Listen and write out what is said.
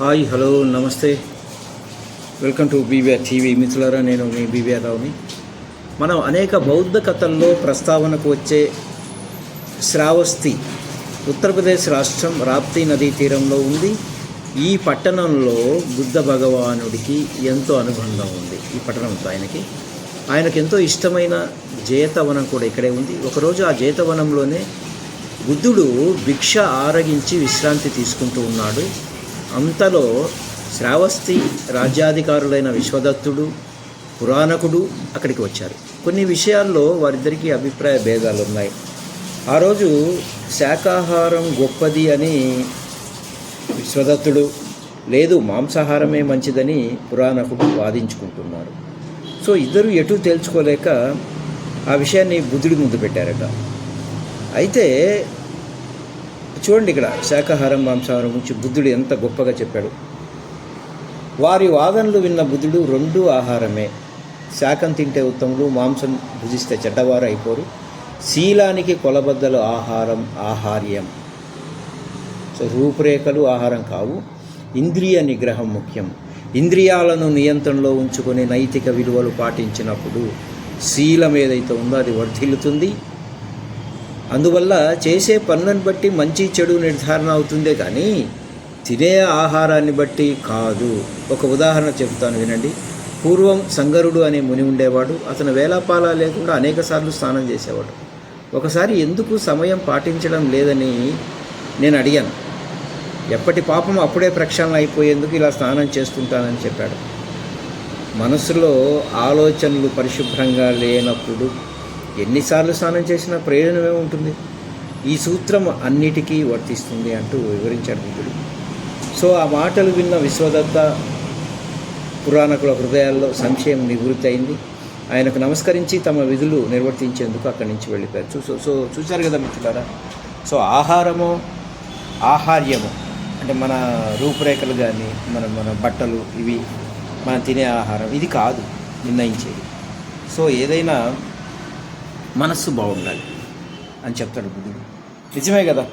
Hi hello నమస్తే. Welcome to BBR TV మిత్రులారా నేను మీ బీబీఆర్ రావుని. మనం అనేక బౌద్ధ కథల్లో ప్రస్తావనకు వచ్చే శ్రావస్తి ఉత్తరప్రదేశ్ రాష్ట్రం రాప్తి నదీ తీరంలో ఉంది. ఈ పట్టణంలో బుద్ధ భగవానుడికి ఎంతో అనుబంధం ఉంది. ఈ పట్టణంతో ఆయనకి. ఆయనకు ఎంతో ఇష్టమైన జేతవనం కూడా ఇక్కడే ఉంది. ఒకరోజు ఆ జేతవనంలోనే బుద్ధుడు భిక్ష ఆరగించి విశ్రాంతి తీసుకుంటూ ఉన్నాడు. అంతలో శ్రావస్తి రాజ్యాధికారులైన విశ్వదత్తుడు పురాణకుడు అక్కడికి వచ్చారు. కొన్ని విషయాల్లో వారిద్దరికీ అభిప్రాయ భేదాలు ఉన్నాయి ఆ రోజు శాకాహారం గొప్పది అని విశ్వదత్తుడు లేదు మాంసాహారమే మంచిదని పురాణకుడు వాదించుకుంటున్నారు. సో ఇద్దరు ఎటు తేల్చుకోలేక ఆ విషయాన్ని బుద్ధుడి ముందు పెట్టారట. అయితే చూడండి ఇక్కడ శాకాహారం మాంసాహారం గురించి బుద్ధుడు ఎంత గొప్పగా చెప్పాడు. వారి వాదనలు విన్న బుద్ధుడు రెండు ఆహారమే. శాకం తింటే ఉత్తములు మాంసం భుజిస్తే చెడ్డవారు అయిపోరు. శీలానికి కొలబద్దలు ఆహారం ఆహార్యం. సో రూపురేఖలు ఆహారం కావు. ఇంద్రియ నిగ్రహం ముఖ్యం. ఇంద్రియాలను నియంత్రణలో ఉంచుకొని నైతిక విలువలు పాటించినప్పుడు శీలం ఏదైతే ఉందో అది వర్ధిల్లుతుంది. అందువల్ల చేసే పనులను బట్టి మంచి చెడు నిర్ధారణ అవుతుందే కానీ తినే ఆహారాన్ని బట్టి కాదు. ఒక ఉదాహరణ చెబుతాను వినండి. పూర్వం సంగరుడు అనే ముని ఉండేవాడు. అతను వేలాపాల లేకుండా అనేక సార్లు స్నానం చేసేవాడు. ఒకసారి ఎందుకు సమయం పాటించడం లేదని నేను అడిగాను. ఎప్పటి పాపం అప్పుడే ప్రక్షాళన అయిపోయేందుకు ఇలా స్నానం చేస్తుంటానని చెప్పాడు. మనసులో ఆలోచనలు పరిశుభ్రంగా లేనప్పుడు ఎన్నిసార్లు స్నానం చేసినా ప్రయోజనమే ఉంటుంది ఈ సూత్రం అన్నిటికీ వర్తిస్తుంది అంటూ వివరించాడు బుద్ధుడు సో ఆ మాటలు విన్న విశ్వదత్త పురాణకుల హృదయాల్లో సంశయం నివృత్తి అయింది ఆయనకు నమస్కరించి తమ విధులు నిర్వర్తించేందుకు అక్కడి నుంచి వెళ్ళిపోయారు. చూ సో- సో చూశారు కదా మిత్రులారా? సో ఆహారము ఆహార్యము అంటే మన రూపురేఖలు కానీ మన మన బట్టలు ఇవి మనం తినే ఆహారం ఇది కాదు నిర్ణయించేది. సో ఏదైనా మనస్సు బాగుండాలి అని చెప్తాడు బుద్ధుడు. నిజమే కదా?